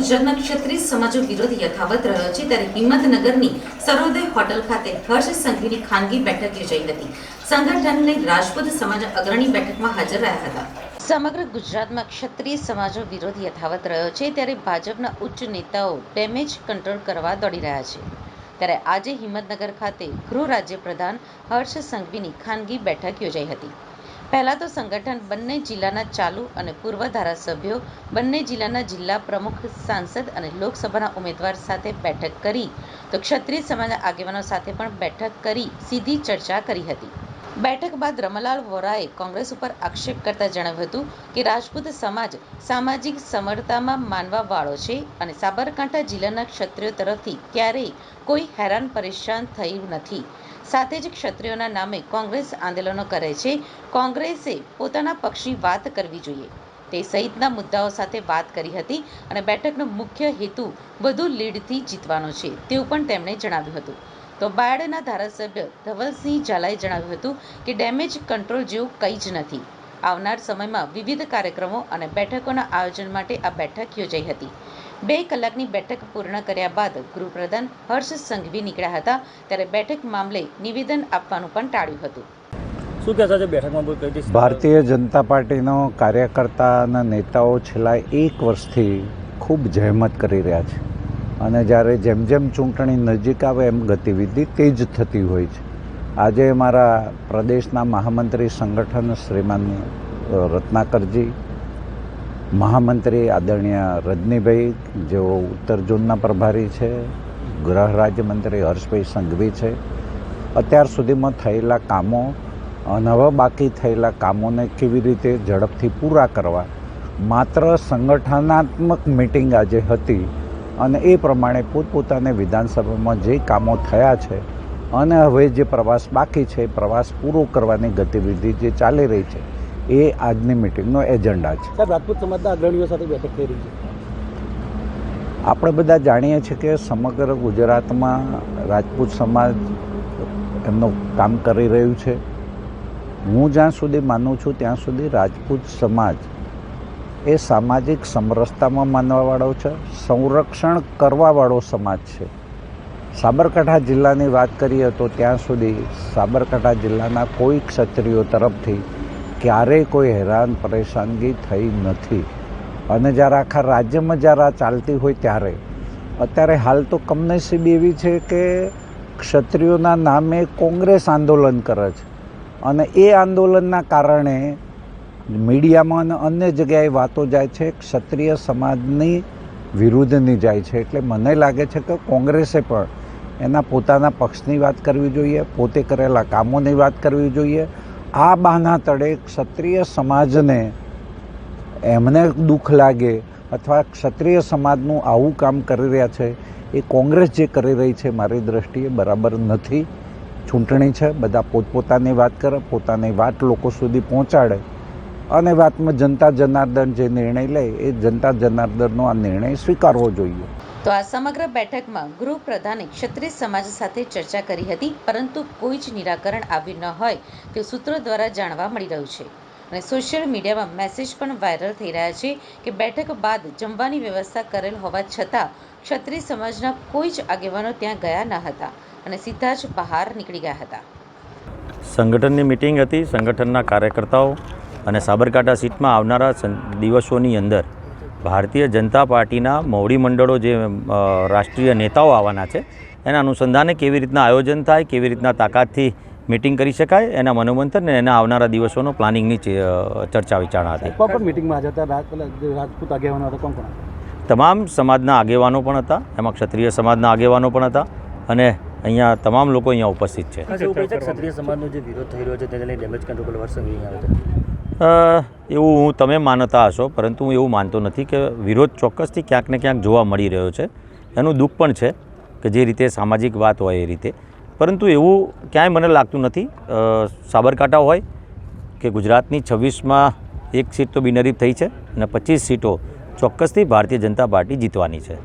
ગુજરાતના ક્ષત્રિય સમાજો વિરોધ યથાવત રહ્યો છે ત્યારે હિંમતનગરની સર્વોદય હોટલ ખાતે હર્ષ સંઘવીની ખાનગી બેઠક યોજાઈ હતી. સંગઠનને રાજપૂત સમાજ અગ્રણી બેઠકમાં હાજર રહ્યા હતા. સમગ્ર ગુજરાતમાં ક્ષત્રિય સમાજો વિરોધ યથાવત રહ્યો છે ત્યારે ભાજપના ઉચ્ચ નેતાઓ ડેમેજ કંટ્રોલ કરવા દોડી રહ્યા છે. ત્યારે આજે હિંમતનગર ખાતે ગૃહ રાજ્ય પ્રધાન હર્ષ સંઘવીની ખાનગી બેઠક યોજાઈ હતી. પહેલા તો સંગઠન બંને જિલ્લાના ચાલુ અને પૂર્વ ધારાસભ્યો, બંને જિલ્લાના જિલ્લા પ્રમુખ, સાંસદ અને લોકસભાના ઉમેદવાર સાથે બેઠક કરી. તો ક્ષત્રિય સમાજના આગેવાનો સાથે પણ બેઠક કરી, સીધી ચર્ચા કરી હતી. બેઠક બાદ રમલાલ વોરાએ કોંગ્રેસ ઉપર આક્ષેપ કરતા જણાવ્યું હતું કે રાજપૂત સમાજ સામાજિક સમરતામાં માનવાવાળો છે અને સાબરકાંઠા જિલ્લાના ક્ષત્રિયો તરફથી ક્યારેય કોઈ હેરાન પરેશાન થયું નથી. સાથે જ ક્ષત્રિયોના નામે કોંગ્રેસ આંદોલનો કરે છે. કોંગ્રેસે પોતાના પક્ષની વાત કરવી જોઈએ. તે સહિતના મુદ્દાઓ સાથે વાત કરી હતી અને બેઠકનો મુખ્ય હેતુ વધુ લીડથી જીતવાનો છે તેવું પણ તેમણે જણાવ્યું હતું. તો બાયડના ધારાસભ્ય ધવલસિંહ ઝાલાએ જણાવ્યું હતું કે ડેમેજ કંટ્રોલ જેવું કંઈ જ નથી. આવનાર સમયમાં વિવિધ કાર્યક્રમો અને બેઠકોના આયોજન માટે આ બેઠક યોજાઈ હતી. બે કલાકની બેઠક પૂર્ણ કર્યા બાદ ગૃહપ્રધાન હર્ષ સંઘવી નીકળ્યા હતા ત્યારે બેઠક મામલે નિવેદન આપવાનું પણ ટાળ્યું હતું. શું છે બેઠકમાં રીતે ભારતીય જનતા પાર્ટીનો કાર્યકર્તાના નેતાઓ છેલ્લા એક વર્ષથી ખૂબ જહેમત કરી રહ્યા છે. અને જ્યારે જેમ જેમ ચૂંટણી નજીક આવે એમ ગતિવિધિ તેજ થતી હોય છે. આજે મારા પ્રદેશના મહામંત્રી સંગઠન શ્રીમાન રત્નાકરજી મહામંત્રી આદરણીય રજનીભાઈ, જેઓ ઉત્તર ઝોનના પ્રભારી છે. ગૃહ રાજ્યમંત્રી હર્ષભાઈ સંઘવી છે. અત્યાર સુધીમાં થયેલા કામો અને હવે બાકી થયેલા કામોને કેવી રીતે ઝડપથી પૂરા કરવા? માત્ર સંગઠનાત્મક મિટિંગ આજે હતી અને એ પ્રમાણે પોતપોતાને વિધાનસભામાં જે કામો થયા છે અને હવે જે પ્રવાસ બાકી છે પ્રવાસ પૂરો કરવાની ગતિવિધિ જે ચાલી રહી છે. એ આજની મિટિંગનો એજન્ડા છે. સાહેબ રાજપૂત સમાજના અગ્રણીઓ સાથે બેઠક થઈ રહી છે. આપણે બધા જાણીએ છીએ કે સમગ્ર ગુજરાતમાં રાજપૂત સમાજ એમનું કામ કરી રહ્યું છે. હું જ્યાં સુધી માનું છું ત્યાં સુધી રાજપૂત સમાજ એ સામાજિક સમરસતામાં માનવાવાળો છે સંરક્ષણ કરવાવાળો સમાજ છે. સાબરકાંઠા જિલ્લાની વાત કરીએ તો ત્યાં સુધી સાબરકાંઠા જિલ્લાના કોઈ ક્ષત્રિયો તરફથી ક્યારેય કોઈ હેરાન પરેશાનગી થઈ નથી. અને જ્યારે આખા રાજ્યમાં જ્યારે આ ચાલતી હોય ત્યારે, અત્યારે હાલ તો કમનસીબી એવી છે કે ક્ષત્રિયોના નામે કોંગ્રેસ આંદોલન કરે છે. અને એ આંદોલનના કારણે મીડિયામાં અને અન્ય જગ્યાએ વાતો જાય છે, ક્ષત્રિય સમાજની વિરુદ્ધની જાય છે. એટલે મને લાગે છે કે કોંગ્રેસે પણ એના પોતાના પક્ષની વાત કરવી જોઈએ, પોતે કરેલા કામોની વાત કરવી જોઈએ આ બાના તળે ક્ષત્રિય સમાજને એમને દુઃખ લાગે અથવા ક્ષત્રિય સમાજનું આવું કામ કરી રહ્યા છે, એ કોંગ્રેસ જે કરી રહી છે, મારી દ્રષ્ટિએ બરાબર નથી. ચૂંટણી છે, બધા પોતપોતાની વાત કરે, પોતાની વાત લોકો સુધી પહોંચાડે. અને વાતમાં જનતા જનાર્દન જે નિર્ણય લે, એ જનતા જનાર્દનનો આ નિર્ણય સ્વીકારવો જોઈએ. તો આ સમગ્ર બેઠકમાં ગૃહપ્રધાને ક્ષત્રિય સમાજ સાથે ચર્ચા કરી હતી, પરંતુ કોઈ જ નિરાકરણ આવ્યું ન હોય તે સૂત્રો દ્વારા જાણવા મળી રહ્યું છે. અને સોશિયલ મીડિયામાં મેસેજ પણ વાયરલ થઈ રહ્યા છે કે બેઠક બાદ જમવાની વ્યવસ્થા કરેલ હોવા છતાં ક્ષત્રિય સમાજના કોઈ જ આગેવાનો ત્યાં ગયા ન હતા અને સીધા જ બહાર નીકળી ગયા હતા. સંગઠનની મિટિંગ હતી, સંગઠનના કાર્યકર્તાઓ અને સાબરકાંઠા સીટમાં આવનારા દિવસોની અંદર ભારતીય જનતા પાર્ટીના મોવડી મંડળો જે રાષ્ટ્રીય નેતાઓ આવવાના છે એના અનુસંધાને કેવી રીતના આયોજન થાય કેવી રીતના તાકાતથી મિટિંગ કરી શકાય એના મનોમંથન અને એના આવનારા દિવસોનો પ્લાનિંગની ચર્ચા વિચારણા હતી પણ મિટિંગમાં હાજર હતા? રાજ- પેલા જે રાજપૂત આગેવાનો હતા કોણ કોણ તમામ સમાજના આગેવાનો પણ હતા એમાં ક્ષત્રિય સમાજના આગેવાનો પણ હતા અને અહીંયા તમામ લોકો અહીંયા ઉપસ્થિત છે. ખાસ એવું કહે છે કે ક્ષત્રિય સમાજનો જે વિરોધ થઈ રહ્યો છે તેને ડેમેજ કંટ્રોલ વર્ષ અહીંયા આવે છે. અ, એવું હું તમે માનતા હશો, પરંતુ હું એવું માનતો નથી કે વિરોધ ચોક્કસથી ક્યાંક ને ક્યાંક જોવા મળી રહ્યો છે. એનું દુઃખ પણ છે કે જે રીતે સામાજિક વાત હોય એ રીતે. પરંતુ એવું ક્યાંય મને લાગતું નથી. સાબરકાંઠા હોય કે ગુજરાતની છવ્વીસમાં એક સીટ તો બિનહરીફ થઈ છે અને પચીસ સીટો ચોક્કસથી ભારતીય જનતા પાર્ટી જીતવાની છે.